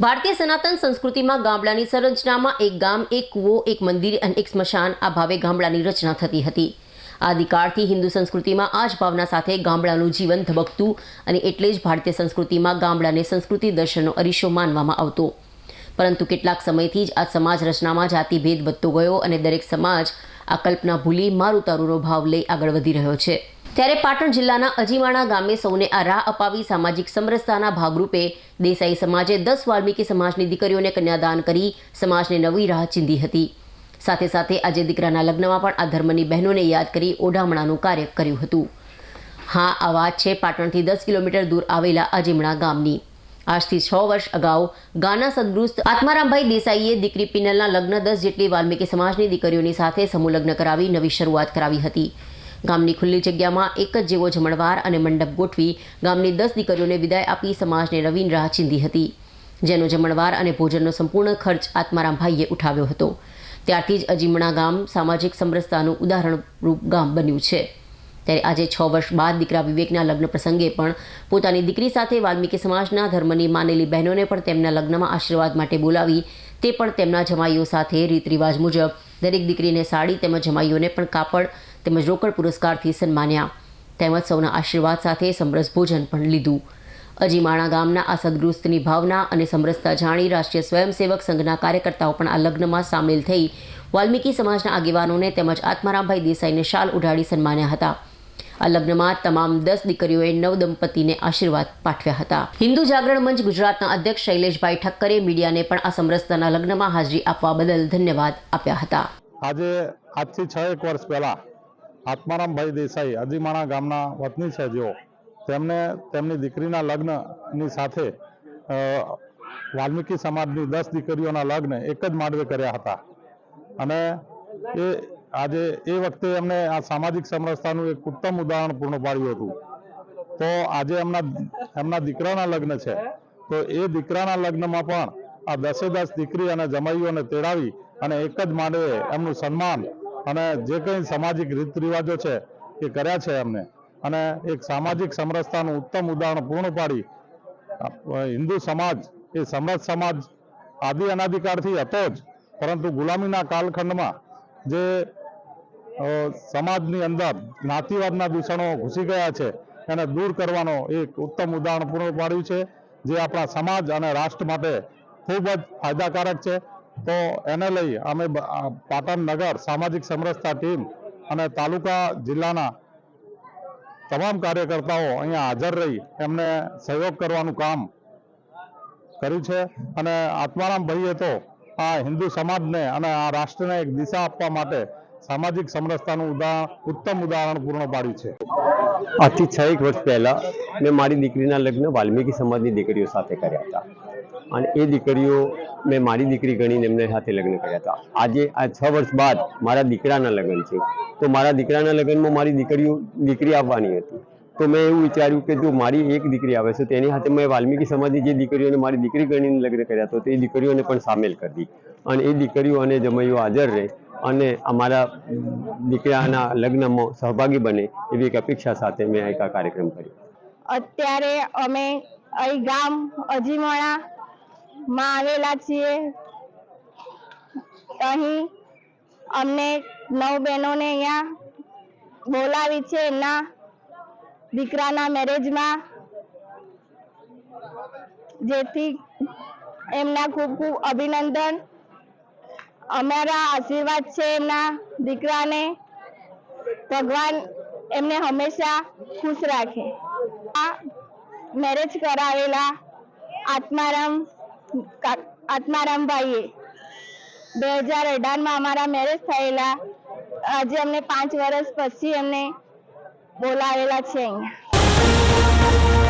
ભારતીય સનાતન સંસ્કૃતિમાં ગામડાની સંરચનામાં એક ગામ, એક કૂવો, એક મંદિર અને એક સ્મશાન આ ભાવે ગામડાની રચના થતી હતી. આદિકાળથી હિન્દુ સંસ્કૃતિમાં આ જ ભાવના સાથે ગામડાનું જીવન ધબકતું અને એટલે જ ભારતીય સંસ્કૃતિમાં ગામડાને સંસ્કૃતિ દર્શનનો અરીસો માનવામાં આવતો. પરંતુ કેટલાક સમયથી જ આ સમાજ રચનામાં જાતિભેદ વધતો ગયો અને દરેક સમાજ આ કલ્પના ભૂલી મારું તારુંનો ભાવ લઈ આગળ વધી રહ્યો છે. ત્યારે પાટણ જિલ્લાના અજીમાણા ગામે સૌને આ રાહ અપાવી સામાજિક સમરસતાના ભાગરૂપે દેસાઈ સમાજે દસ વાલ્મીકી સમાજની દીકરીઓને કન્યાદાન કરી સમાજને નવી રાહ ચીંધી હતી. સાથે સાથે આજે દીકરાના લગ્નમાં પણ આ ધર્મની બહેનોને યાદ કરી ઓઢામણાનું કાર્ય કર્યું હતું. હા, આ વાત છે પાટણથી દસ કિલોમીટર દૂર આવેલા અજીમણા ગામની. આજથી છ વર્ષ અગાઉ ગાના સદગૃસ્ત આત્મારામભાઈ દેસાઈએ દીકરી પિનલના લગ્ન દસ જેટલી વાલ્મીકી સમાજની દીકરીઓની સાથે સમૂહ લગ્ન કરાવી નવી શરૂઆત કરાવી હતી. ગામની ખુલ્લી જગ્યામાં એક જ જેવો જમણવાર અને મંડપ ગોઠવી ગામની દસ દીકરીઓને વિદાય આપી સમાજને નવીન રાહ ચીંધી હતી. જેનો જમણવાર અને ભોજનનો સંપૂર્ણ ખર્ચ આત્મારામભાઈએ ઉઠાવ્યો હતો. ત્યારથી જ અજીમણા ગામ સામાજિક સમરસતાનું ઉદાહરણરૂપ ગામ બન્યું છે. ત્યારે આજે છ વર્ષ બાદ દીકરા વિવેકના લગ્ન પ્રસંગે પણ પોતાની દીકરી સાથે વાલ્મીકી સમાજના ધર્મની માનેલી બહેનોને પણ તેમના લગ્નમાં આશીર્વાદ માટે બોલાવી તે પણ તેમના જમાઈઓ સાથે રીત રિવાજ મુજબ દરેક દીકરીને સાડી તેમજ જમાઈઓને પણ કાપડ તેમજ રોકડ પુરસ્કારથી સન્માન્યા. તેમજ સૌના આશીર્વાદ સાથે સમરસ ભોજન પણ લીધું. અજીમાણા ગામના આ સદગૃસ્તની ભાવના અને સમરસતા જાણી રાષ્ટ્રીય સ્વયંસેવક સંઘના કાર્યકર્તાઓ પણ આ લગ્નમાં સામેલ થઈ વાલ્મીકી સમાજના આગેવાનોને તેમજ આત્મારામભાઈ દેસાઈને શાલ ઉઢાડી સન્માન્યા હતા. આ લગ્નમાં તમામ દસ દીકરીઓએ નવ દંપતીને આશીર્વાદ પાઠવ્યા હતા. હિન્દુ જાગરણ મંચ ગુજરાતના અધ્યક્ષ શૈલેષભાઈ ઠક્કરે મીડિયાને પણ આ સમરસતાના લગ્નમાં હાજરી આપવા બદલ ધન્યવાદ આપ્યા હતા. આજે આજથી છ એક વર્ષ પહેલા આત્મારામભાઈ દેસાઈ, અજીમાણા ગામના વતની છે જેઓ. તેમને તેમની દીકરીના લગ્નની સાથે વાલ્મીકી સમાજની દસ દીકરીઓના લગ્ન એક જ માંડવે કર્યા હતા. અને એ, આજે એ વખતે એમને આ સામાજિક સમરસતાનું એક ઉત્તમ ઉદાહરણ પૂર્ણ પાડ્યું હતું. તો આજે એમના એમના દીકરાના લગ્ન છે. તો એ દીકરાના લગ્નમાં પણ આ દસે દસ દીકરી અને જમાઈઓને તેડાવી અને એક જ માંડવે એમનું સન્માન અને જે કંઈ સામાજિક રીત રિવાજો છે એ કર્યા છે એમને. અને એક સામાજિક સમરસતાનું ઉત્તમ ઉદાહરણ પૂર્ણ પાડી. હિન્દુ સમાજ એ સમરસ સમાજ આદિ અનાધિકારથી હતો જ. પરંતુ ગુલામીના કાલખંડમાં જે સમાજની અંદર જ્ઞાતિવાદના દૂષણો ઘૂસી ગયા છે, એને દૂર કરવાનો એક ઉત્તમ ઉદાહરણ પૂર્ણ પાડ્યું છે, જે આપણા સમાજ અને રાષ્ટ્ર માટે ખૂબ જ ફાયદાકારક છે. તો એને લઈ અમે પાટણ નગર સામાજિક સમરસતા ટીમ અને તાલુકા જિલ્લાના તમામ કાર્યકર્તાઓ અહીંયા હાજર રહી એમને સહયોગ કરવાનું કામ કર્યું છે. અને આત્મારામ ભાઈએ તો આ હિન્દુ સમાજને અને આ રાષ્ટ્રને એક દિશા આપવા માટે સામાજિક સમરસતાનું ઉદાહરણ ઉત્તમ ઉદાહરણ પૂર્ણ પાડ્યું છે. આજથી છ એક વર્ષ પહેલા મેં મારી દીકરીના લગ્ન વાલ્મીકી સમાજની દીકરીઓ સાથે કર્યા હતા. અને એ દીકરીઓ મેં મારી દીકરી ગણીને એમને સાથે લગ્ન કર્યા હતા. આજે, આ છ વર્ષ બાદ મારા દીકરાના લગ્ન છે. તો મારા દીકરાના લગ્નમાં મારી દીકરીઓ, દીકરી આવવાની હતી. તો મેં એવું વિચાર્યું કે જો મારી એક દીકરી આવે છે તેની સાથે મેં વાલ્મીકી સમાજની જે દીકરીઓને મારી દીકરી ગણીને લગ્ન કર્યા તો તે દીકરીઓને પણ સામેલ કરી અને એ દીકરીઓ અને જમૈયો હાજર રહે અને અમારા દીકરાના લગ્નમાં સહભાગી બને એવી એક અપેક્ષા સાથે મેં એક આ કાર્યક્રમ કર્યો. અત્યારે અમે અહીં ગામ અજીમણા માં આવેલા છીએ. અહીં અમને નવ બહેનોને અહીંયા બોલાવી છે એમના દીકરાના મેરેજમાં, જેથી એમના ખૂબ ખૂબ અભિનંદન. અમારા આશીર્વાદ છે એમના દીકરાને. ભગવાન એમને હંમેશા ખુશ રાખે. આ મેરેજ કરાવેલા આત્મારામ આત્મારામભાઈએ. બે હજાર અઢારમાં અમારા મેરેજ થયેલા. આજે અમને પાંચ વર્ષ પછી એમને બોલાવેલા છે અહીંયા.